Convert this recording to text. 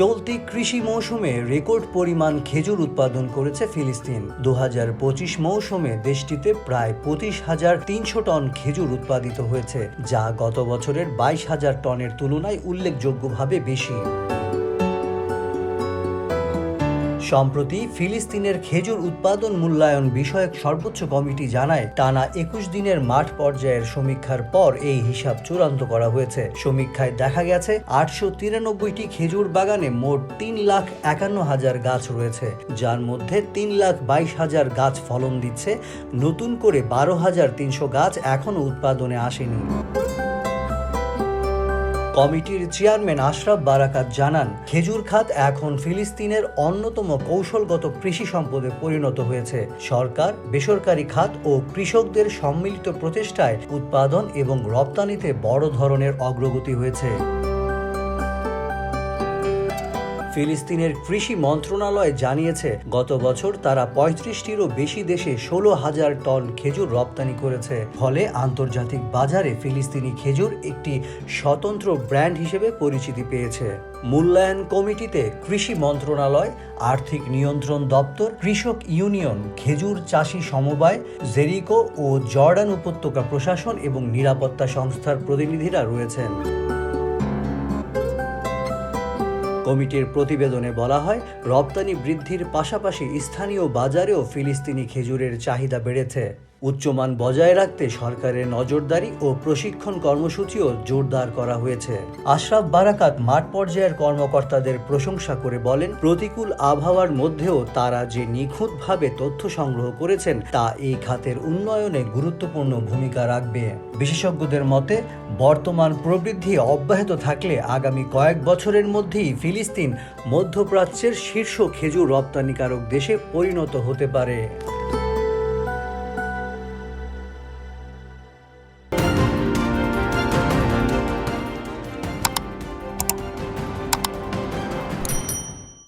চলতি কৃষি মৌসুমে রেকর্ড পরিমাণ খেজুর উৎপাদন করেছে ফিলিস্তিন। দু হাজার পঁচিশ মৌসুমে দেশটিতে প্রায় পঁচিশ হাজার তিনশো টন খেজুর উৎপাদিত হয়েছে, যা গত বছরের বাইশ হাজার টনের তুলনায় উল্লেখযোগ্যভাবে বেশি। সম্প্রতি ফিলিস্তিনের খেজুর উৎপাদন মূল্যায়ন বিষয়ক সর্বোচ্চ কমিটি জানায়, টানা একুশ দিনের মাঠ পর্যায়ের সমীক্ষার পর এই হিসাব চূড়ান্ত করা হয়েছে। সমীক্ষায় দেখা গেছে, আটশো তিরানব্বইটি খেজুর বাগানে মোট তিন লাখ একান্ন হাজার গাছ রয়েছে, যার মধ্যে তিন লাখ বাইশ হাজার গাছ ফলন দিচ্ছে। নতুন করে বারো হাজার তিনশো গাছ এখনও উৎপাদনে আসেনি। কমিটির চেয়ারম্যান আশরাফ বারাকাত জানান, খেজুর খাত এখন ফিলিস্তিনের অন্যতম কৌশলগত কৃষি সম্পদে পরিণত হয়েছে। সরকার, বেসরকারি খাত ও কৃষকদের সম্মিলিত প্রচেষ্টায় উৎপাদন এবং রপ্তানিতে বড় ধরনের অগ্রগতি হয়েছে। ফিলিস্তিনের কৃষি মন্ত্রণালয় জানিয়েছে, গত বছর তারা পঁয়ত্রিশটিরও বেশি দেশে ষোলো হাজার টন খেজুর রপ্তানি করেছে। ফলে আন্তর্জাতিক বাজারে ফিলিস্তিনি খেজুর একটি স্বতন্ত্র ব্র্যান্ড হিসেবে পরিচিতি পেয়েছে। মূল্যায়ন কমিটিতে কৃষি মন্ত্রণালয়, আর্থিক নিয়ন্ত্রণ দপ্তর, কৃষক ইউনিয়ন, খেজুর চাষি সমবায়, জেরিকো ও জর্ডান উপত্যকা প্রশাসন এবং নিরাপত্তা সংস্থার প্রতিনিধিরা রয়েছেন। কমিটির প্রতিবেদনে বলা হয় রপ্তানি বৃদ্ধির পাশাপাশি স্থানীয় বাজারেও ফিলিস্তিনি খেজুরের চাহিদা বেড়েছে। উচ্চমান বজায় রাখতে সরকারের নজরদারি ও প্রশিক্ষণ কর্মসূচিও জোরদার করা হয়েছে। আশরাফ বারাকাত মাঠ পর্যায়ের কর্মকর্তাদের প্রশংসা করে বলেন, প্রতিকূল আবহাওয়ার মধ্যেও তারা যে নিখুঁতভাবে তথ্য সংগ্রহ করেছেন, তা এই খাতের উন্নয়নে গুরুত্বপূর্ণ ভূমিকা রাখবে। বিশেষজ্ঞদের মতে, বর্তমান প্রবৃদ্ধি অব্যাহত থাকলে আগামী কয়েক বছরের মধ্যেই ফিলিস্তিন মধ্যপ্রাচ্যের শীর্ষ খেজুর রপ্তানিকারক দেশে পরিণত হতে পারে।